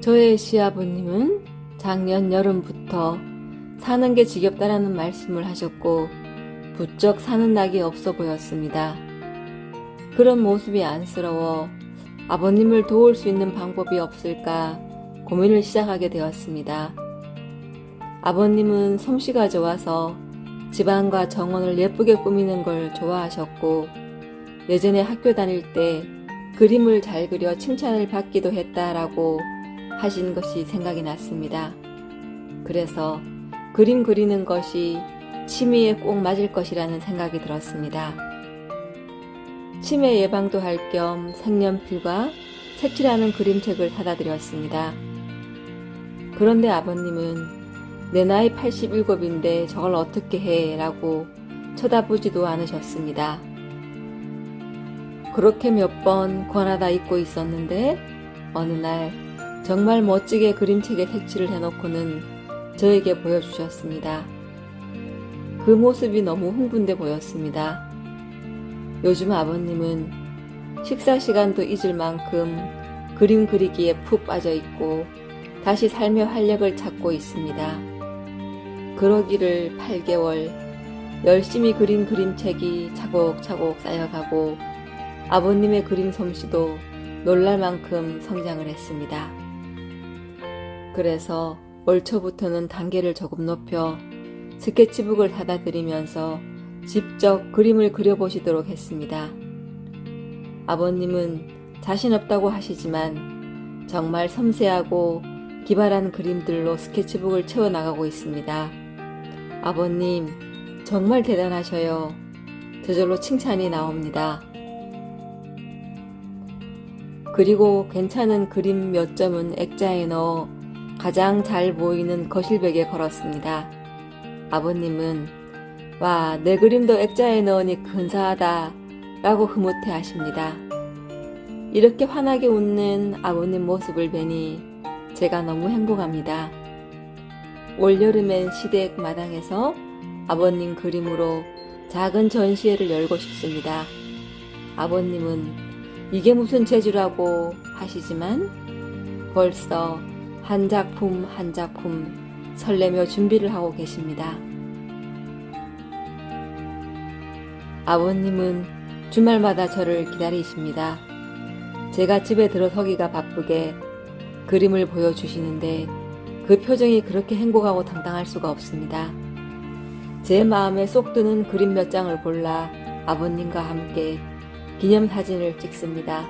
저의 시아버님은 작년 여름부터 사는 게 지겹다라는 말씀을 하셨고 부쩍 사는 낙이 없어 보였습니다. 그런 모습이 안쓰러워 아버님을 도울 수 있는 방법이 없을까 고민을 시작하게 되었습니다. 아버님은 솜씨가 좋아서 집안과 정원을 예쁘게 꾸미는 걸 좋아하셨고 예전에 학교 다닐 때 그림을 잘 그려 칭찬을 받기도 했다라고 하신 것이 생각이 났습니다. 그래서 그림 그리는 것이 치매에 꼭 맞을 것이라는 생각이 들었습니다. 치매 예방도 할 겸 색연필과 색칠하는 그림책을 사다 드렸습니다. 그런데 아버님은 내 나이 87인데 저걸 어떻게 해? 라고 쳐다보지도 않으셨습니다. 그렇게 몇 번 권하다 잊고 있었는데 어느 날 정말 멋지게 그림책에 색칠을 해놓고는 저에게 보여주셨습니다. 그 모습이 너무 흥분돼 보였습니다. 요즘 아버님은 식사 시간도 잊을 만큼 그림 그리기에 푹 빠져 있고 다시 삶의 활력을 찾고 있습니다. 그러기를 8개월 열심히 그린 그림책이 차곡차곡 쌓여가고 아버님의 그림 솜씨도 놀랄 만큼 성장을 했습니다. 그래서 올 초부터는 단계를 조금 높여 스케치북을 사다 드리면서 직접 그림을 그려보시도록 했습니다. 아버님은 자신 없다고 하시지만 정말 섬세하고 기발한 그림들로 스케치북을 채워나가고 있습니다. 아버님, 정말 대단하셔요. 저절로 칭찬이 나옵니다. 그리고 괜찮은 그림 몇 점은 액자에 넣어 가장 잘 보이는 거실벽에 걸었습니다. 아버님은 와, 내 그림도 액자에 넣으니 근사하다 라고 흐뭇해 하십니다. 이렇게 환하게 웃는 아버님 모습을 뵈니 제가 너무 행복합니다. 올여름엔 시댁 마당에서 아버님 그림으로 작은 전시회를 열고 싶습니다. 아버님은 이게 무슨 재주라고 하시지만 벌써 한 작품 한 작품 설레며 준비를 하고 계십니다. 아버님은 주말마다 저를 기다리십니다. 제가 집에 들어서기가 바쁘게 그림을 보여주시는데 그 표정이 그렇게 행복하고 당당할 수가 없습니다. 제 마음에 쏙 드는 그림 몇 장을 골라 아버님과 함께 기념사진을 찍습니다.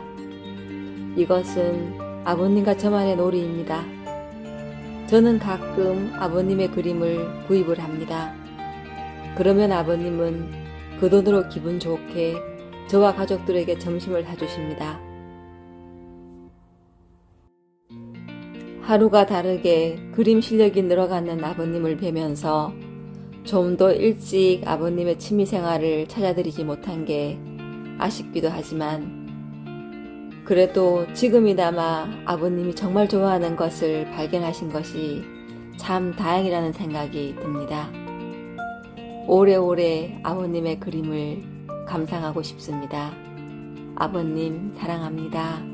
이것은 아버님과 저만의 놀이입니다. 저는 가끔 아버님의 그림을 구입을 합니다. 그러면 아버님은 그 돈으로 기분 좋게 저와 가족들에게 점심을 사주십니다. 하루가 다르게 그림 실력이 늘어가는 아버님을 뵈면서 좀 더 일찍 아버님의 취미 생활을 찾아드리지 못한 게 아쉽기도 하지만 그래도 지금이나마 아버님이 정말 좋아하는 것을 발견하신 것이 참 다행이라는 생각이 듭니다. 오래오래 아버님의 그림을 감상하고 싶습니다. 아버님 사랑합니다.